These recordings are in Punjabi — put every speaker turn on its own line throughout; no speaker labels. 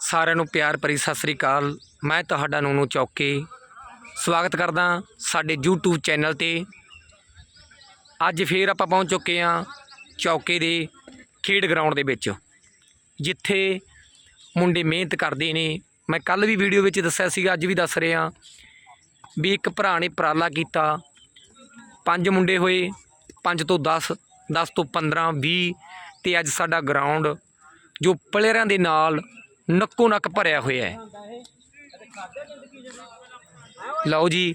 ਸਾਰਿਆਂ ਨੂੰ ਪਿਆਰ ਭਰੀ ਸਤਿ ਸ੍ਰੀ ਅਕਾਲ। ਮੈਂ ਤੁਹਾਡਾ ਨੂਨੂ ਚੌਕੇ। ਸਵਾਗਤ ਕਰਦਾ ਸਾਡੇ YouTube ਚੈਨਲ ਤੇ। ਅੱਜ ਫੇਰ ਆਪਾਂ ਪਹੁੰਚ ਚੁੱਕੇ ਹਾਂ ਚੌਕੇ ਦੇ ਖੇਡ ਗਰਾਊਂਡ ਦੇ ਵਿੱਚ, ਜਿੱਥੇ ਮੁੰਡੇ ਮਿਹਨਤ ਕਰਦੇ ਨੇ। ਮੈਂ ਕੱਲ ਵੀ ਵੀਡੀਓ ਵਿੱਚ ਦੱਸਿਆ ਸੀਗਾ, ਅੱਜ ਵੀ ਦੱਸ ਰਿਹਾ ਵੀ ਇੱਕ ਭਰਾ ਨੇ ਉਪਰਾਲਾ ਕੀਤਾ। ਪੰਜ ਮੁੰਡੇ ਹੋਏ, ਪੰਜ ਤੋਂ 10 10 ਤੋਂ 15 20 ਤੇ ਅੱਜ ਸਾਡਾ ਗਰਾਊਂਡ ਜੋ ਪਲੇਅਰਾਂ ਦੇ ਨਾਲ ਨੱਕੋ ਨੱਕ ਭਰਿਆ ਹੋਇਆ ਹੈ। ਲਓ ਜੀ,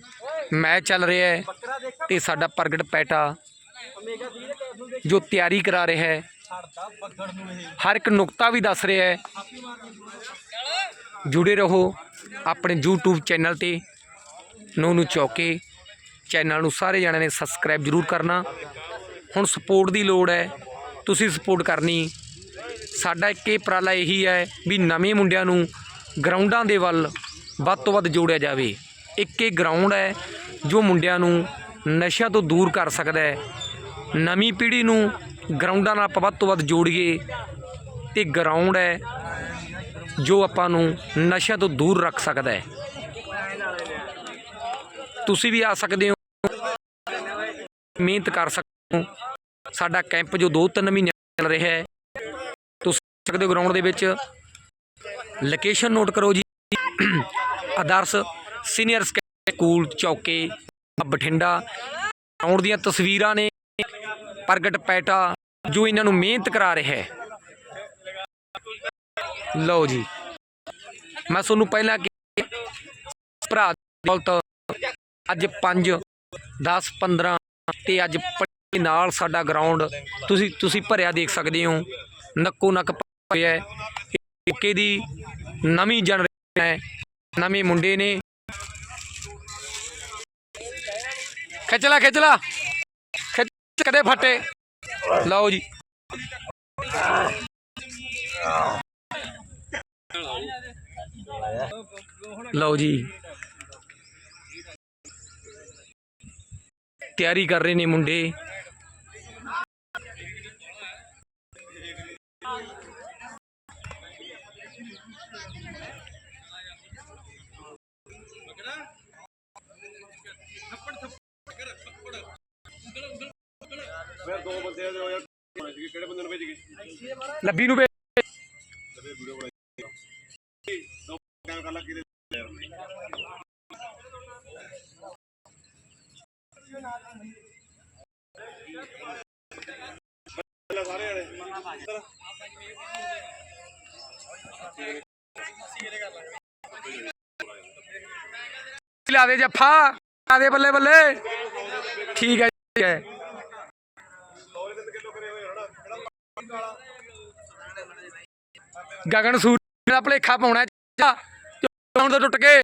ਮੈਚ ਚੱਲ ਰਿਹਾ ਹੈ ਤੇ ਸਾਡਾ ਪ੍ਰਗਟ ਪੈਟਾ ਜੋ ਤਿਆਰੀ ਕਰਾ ਰਿਹਾ ਹੈ। ਹਰ ਇੱਕ ਨੁਕਤਾ ਵੀ ਦੱਸ ਰਿਹਾ ਹੈ। ਜੁੜੇ ਰਹੋ ਆਪਣੇ YouTube ਚੈਨਲ ਤੇ। ਨੂੰ ਚੌਕੇ ਚੈਨਲ ਨੂੰ ਸਾਰੇ ਜਣਿਆਂ ਨੇ ਸਬਸਕ੍ਰਾਈਬ ਜ਼ਰੂਰ ਕਰਨਾ। ਹੁਣ ਸਪੋਰਟ ਦੀ ਲੋੜ ਹੈ। ਤੁਸੀਂ ਸਪੋਰਟ ਕਰਨੀ। ਸਾਡਾ ਇੱਕ ਇਹ ਉਪਰਾਲਾ ਇਹੀ ਹੈ ਵੀ ਨਵੇਂ ਮੁੰਡਿਆਂ ਨੂੰ ਗਰਾਊਂਡਾਂ ਦੇ ਵੱਲ ਵੱਧ ਤੋਂ ਵੱਧ ਜੋੜਿਆ ਜਾਵੇ। ਇੱਕ ਇਹ ਗਰਾਊਂਡ ਹੈ ਜੋ ਮੁੰਡਿਆਂ ਨੂੰ ਨਸ਼ਿਆਂ ਤੋਂ ਦੂਰ ਕਰ ਸਕਦਾ ਹੈ। ਨਵੀਂ ਪੀੜ੍ਹੀ ਨੂੰ ਗਰਾਊਂਡਾਂ ਨਾਲ ਆਪਾਂ ਵੱਧ ਤੋਂ ਵੱਧ ਜੋੜੀਏ। ਤੇ ਗਰਾਊਂਡ ਹੈ ਜੋ ਆਪਾਂ ਨੂੰ ਨਸ਼ਿਆਂ ਤੋਂ ਦੂਰ ਰੱਖ ਸਕਦਾ ਹੈ। ਤੁਸੀਂ ਵੀ ਆ ਸਕਦੇ ਹੋ। ਮਿਹਨਤ ਕਰ ਸਕਦੇ ਹੋ। ਸਾਡਾ ਕੈਂਪ ਜੋ 2-3 ਮਹੀਨੇ ਚੱਲ ਰਿਹਾ ਹੈ। ਸਕਦੇ ਹੋ ਗਰਾਊਂਡ ਦੇ ਵਿੱਚ। ਲੋਕੇਸ਼ਨ ਨੋਟ ਕਰੋ ਜੀ। ਆਦਰਸ਼ ਸੀਨੀਅਰ ਸਕੂਲ ਚੌਕੇ, ਬਠਿੰਡਾ। ਗਰਾਊਂਡ ਦੀਆਂ ਤਸਵੀਰਾਂ ਨੇ ਪ੍ਰਗਟ ਪੈਟਾ, ਜੋ ਇਹਨਾਂ ਨੂੰ ਮਿਹਨਤ ਕਰਾ ਰਿਹਾ ਹੈ। ਲਓ ਜੀ। ਮੈਂ ਤੁਹਾਨੂੰ ਪਹਿਲਾਂ ਕਿ ਭਰਾ ਦੌਲਤ ਅੱਜ 5 10 15 ਤੇ ਅੱਜ ਨਾਲ ਸਾਡਾ ਗਰਾਊਂਡ। ਤੁਸੀਂ ਤੁਸੀਂ ਭਰਿਆ ਦੇਖ ਸਕਦੇ ਹੋ। ਨੱਕੋ ਨੱਕ ਹੈ। ਇੱਕੇ ਦੀ ਨਵੀਂ ਜਨਰੇਸ਼ਨ ਹੈ। ਨਵੇਂ ਮੁੰਡੇ ਨੇ। ਖਿੱਚਲਾ ਖਿੱਚਲਾ ਖਿੱਚ ਕਦੇ ਫਟੇ। ਲਓ ਜੀ। ਲਓ ਜੀ। ਤਿਆਰੀ ਕਰ ਰਹੇ ਨੇ ਮੁੰਡੇ।
ਦੋ ਬੰਦੇ ਦੇ ਹੋਇਆ ਕਿਹੜੇ ਬੰਦੇ ਨੂੰ ਭੇਜ ਗਏ
ਲੱਭੀ ਨੂੰ ਭੇ-
ਵੀਡੀਓ ਬਣਾਈ। ਦੋ ਕੈਮ ਕਰ ਲਾ ਕਿਹਦੇ ਪਹਿਲਾਂ ਸਾਰੇ ਜਣੇ
ਲਾ ਦੇ ਜੱਫਾ ਲਾ ਦੇ ਬੱਲੇ ਬੱਲੇ। ਠੀਕ ਹੈ ਠੀਕ ਹੈ। ਗਗਨ ਸੂਰ ਦਾ ਭਲੇਖਾ ਪਾਉਣਾ ਚਾ ਹੁਣ ਤਾਂ ਟੁੱਟ ਗਏ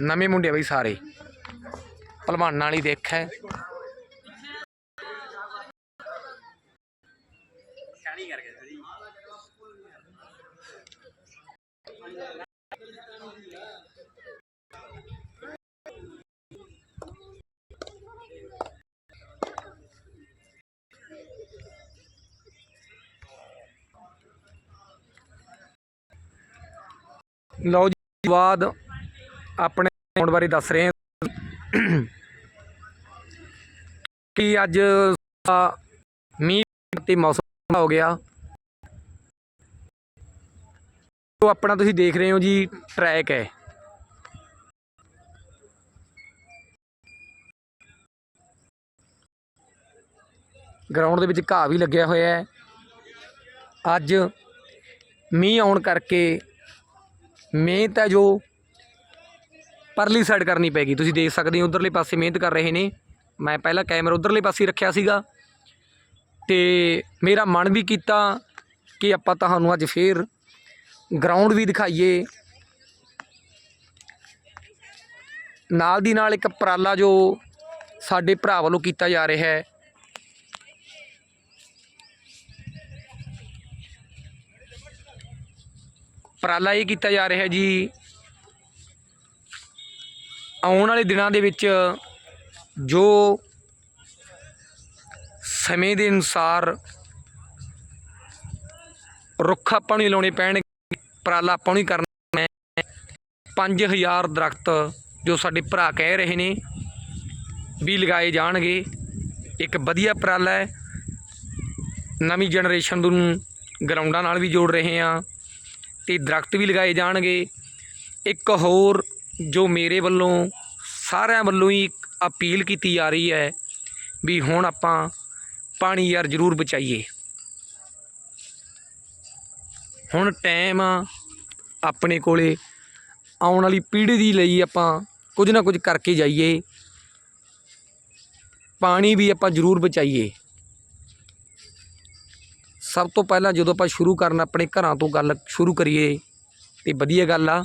ਨਵੇਂ ਮੁੰਡੇ ਆ ਬਈ ਸਾਰੇ। ਭਲਵਾਨਾਂ ਵਾਲੀ ਦੇਖ ਹੈ। ਲਓ ਜੀ, ਬਾਅਦ ਆਪਣੇ ਹੋਣ ਬਾਰੇ ਦੱਸ ਰਹੇ ਹਾਂ। ਕਿ ਅੱਜ ਮੀਂਹ ਤੇ ਮੌਸਮ ਹੋ ਗਿਆ। ਜੋ ਆਪਣਾ ਤੁਸੀਂ ਦੇਖ ਰਹੇ ਹੋ ਜੀ ਟਰੈਕ ਹੈ। ਗਰਾਊਂਡ ਦੇ ਵਿੱਚ ਘਾਹ ਵੀ ਲੱਗਿਆ ਹੋਇਆ ਹੈ। ਅੱਜ ਮੀਂਹ ਆਉਣ ਕਰਕੇ ਮਿਹਨਤ ਹੈ ਜੋ ਪਰਲੀ ਸਾਈਡ ਕਰਨੀ ਪੈਗੀ ਤੁਸੀਂ ਦੇਖ ਸਕਦੇ ਹੋ ਉਧਰਲੇ ਪਾਸੇ ਮਿਹਨਤ ਕਰ ਰਹੇ ਨੇ। ਮੈਂ ਪਹਿਲਾਂ ਕੈਮਰਾ ਉਧਰਲੇ ਪਾਸੇ ਰੱਖਿਆ ਸੀਗਾ। ਤੇ ਮੇਰਾ ਮਨ ਵੀ ਕੀਤਾ ਕਿ ਆਪਾਂ ਤੁਹਾਨੂੰ ਅੱਜ ਫੇਰ ਗਰਾਊਂਡ ਵੀ ਦਿਖਾਈਏ। ਨਾਲ ਦੀ ਨਾਲ ਇੱਕ ਉਪਰਾਲਾ ਜੋ ਸਾਡੇ ਭਰਾ ਵੱਲੋਂ ਕੀਤਾ ਜਾ ਰਿਹਾ ਹੈ। ਉਪਰਾਲਾ ਇਹ ਕੀਤਾ ਜਾ ਰਿਹਾ ਜੀ। ਆਉਣ ਵਾਲੇ ਦਿਨਾਂ ਦੇ ਵਿੱਚ ਜੋ ਸਮੇਂ ਦੇ ਅਨੁਸਾਰ ਰੁੱਖ ਆਪਾਂ ਨੂੰ ਹੀ ਲਾਉਣੇ ਪੈਣਗੇ, ਉਪਰਾਲਾ ਆਪਾਂ ਨੂੰ ਹੀ ਕਰਨਾ ਹੈ। 5000 ਦਰਖਤ ਜੋ ਸਾਡੇ ਭਰਾ ਕਹਿ ਰਹੇ ਨੇ ਵੀ ਲਗਾਏ ਜਾਣਗੇ। ਇੱਕ ਵਧੀਆ ਉਪਰਾਲਾ ਹੈ। ਨਵੀਂ ਜਨਰੇਸ਼ਨ ਨੂੰ ਗਰਾਊਂਡਾਂ ਨਾਲ ਵੀ ਜੋੜ ਰਹੇ ਹਾਂ। ਤੇ ਦਰਖਤ ਵੀ ਲਗਾਏ ਜਾਣਗੇ। ਇੱਕ ਹੋਰ ਜੋ ਮੇਰੇ ਵੱਲੋਂ ਸਾਰਿਆਂ ਵੱਲੋਂ ਹੀ ਅਪੀਲ ਕੀਤੀ ਜਾ ਰਹੀ ਹੈ ਵੀ ਹੁਣ ਆਪਾਂ ਪਾਣੀ ਯਾਰ ਜ਼ਰੂਰ ਬਚਾਈਏ। ਹੁਣ ਟਾਈਮ ਆ ਆਪਣੇ ਕੋਲੇ ਆਉਣ ਵਾਲੀ ਪੀੜ੍ਹੀ ਦੀ ਲਈ ਆਪਾਂ ਕੁਝ ਨਾ ਕੁਝ ਕਰਕੇ ਜਾਈਏ। ਪਾਣੀ ਵੀ ਆਪਾਂ ਜ਼ਰੂਰ ਬਚਾਈਏ। ਸਭ ਤੋਂ ਪਹਿਲਾਂ ਜਦੋਂ ਆਪਾਂ ਸ਼ੁਰੂ ਕਰਨ ਆਪਣੇ ਘਰਾਂ ਤੋਂ ਗੱਲ ਸ਼ੁਰੂ ਕਰੀਏ, ਤੇ ਵਧੀਆ ਗੱਲ ਆ।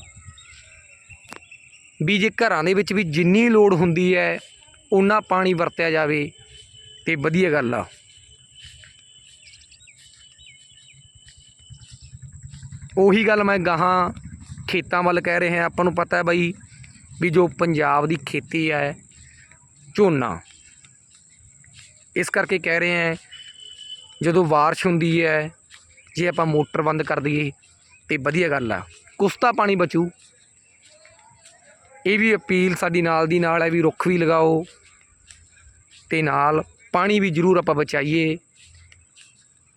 ਵੀ ਜੇ ਘਰਾਂ ਦੇ ਵਿੱਚ ਵੀ ਜਿੰਨੀ ਲੋੜ ਹੁੰਦੀ ਹੈ ਉਨਾ ਪਾਣੀ ਵਰਤਿਆ ਜਾਵੇ, ਤੇ ਵਧੀਆ ਗੱਲ ਆ। ਉਹੀ ਗੱਲ ਮੈਂ ਗਾਹਾਂ ਖੇਤਾਂ ਵੱਲ ਕਹਿ ਰਿਹਾ, ਆਪਾਂ ਨੂੰ ਪਤਾ ਹੈ ਬਈ ਵੀ ਜੋ ਪੰਜਾਬ ਦੀ ਖੇਤੀ ਹੈ, ਝੋਨਾ। ਇਸ ਕਰਕੇ ਕਹਿ ਰਹੇ ਹਾਂ ਜਦੋਂ ਬਾਰਿਸ਼ ਹੁੰਦੀ ਹੈ, ਜੇ ਆਪਾਂ ਮੋਟਰ ਬੰਦ ਕਰ ਦਈਏ, ਤੇ ਵਧੀਆ ਗੱਲ ਆ। ਕੁਛ ਤਾਂ ਪਾਣੀ ਬਚੂ। ਇਹ ਵੀ ਅਪੀਲ ਸਾਡੀ ਨਾਲ ਦੀ ਨਾਲ ਹੈ ਵੀ ਰੁੱਖ ਵੀ ਲਗਾਓ, ਤੇ ਨਾਲ ਪਾਣੀ ਵੀ ਜ਼ਰੂਰ ਆਪਾਂ ਬਚਾਈਏ।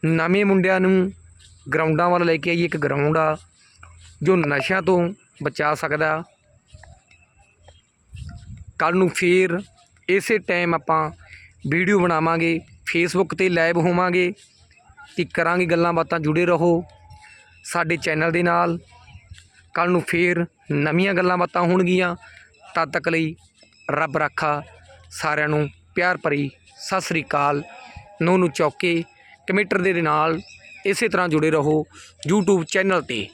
ਨਵੇਂ ਮੁੰਡਿਆਂ ਨੂੰ ਗਰਾਊਂਡਾਂ ਵੱਲ ਲੈ ਕੇ ਆਈਏ, ਇੱਕ ਗਰਾਊਂਡ ਆ, ਜੋ ਨਸ਼ਿਆਂ ਤੋਂ ਬਚਾ ਸਕਦਾ। ਕੱਲ ਨੂੰ ਫੇਰ ਇਸੇ ਟਾਈਮ ਆਪਾਂ ਵੀਡੀਓ ਬਣਾਵਾਂਗੇ। ਫੇਸਬੁੱਕ ਤੇ ਲਾਈਵ ਹੋਵਾਂਗੇ ਤੇ ਕਰਾਂਗੇ ਗੱਲਾਂ ਬਾਤਾਂ, ਜੁੜੇ ਰਹੋ ਸਾਡੇ ਚੈਨਲ ਦੇ ਨਾਲ। ਕੱਲ ਨੂੰ ਫੇਰ ਨਵੀਆਂ ਗੱਲਾਂ ਬਾਤਾਂ ਹੋਣਗੀਆਂ। ਤਦ ਤੱਕ ਲਈ ਰੱਬ ਰਾਖਾ। ਸਾਰਿਆਂ ਨੂੰ ਪਿਆਰ ਭਰੀ ਸਤਿ ਸ੍ਰੀ ਅਕਾਲ। ਨੂੰ ਨੂੰ ਚੌਕੇ ਕਮੇਟਰ ਦੇ ਨਾਲ ਇਸੇ ਤਰ੍ਹਾਂ ਜੁੜੇ ਰਹੋ YouTube ਚੈਨਲ ਤੇ।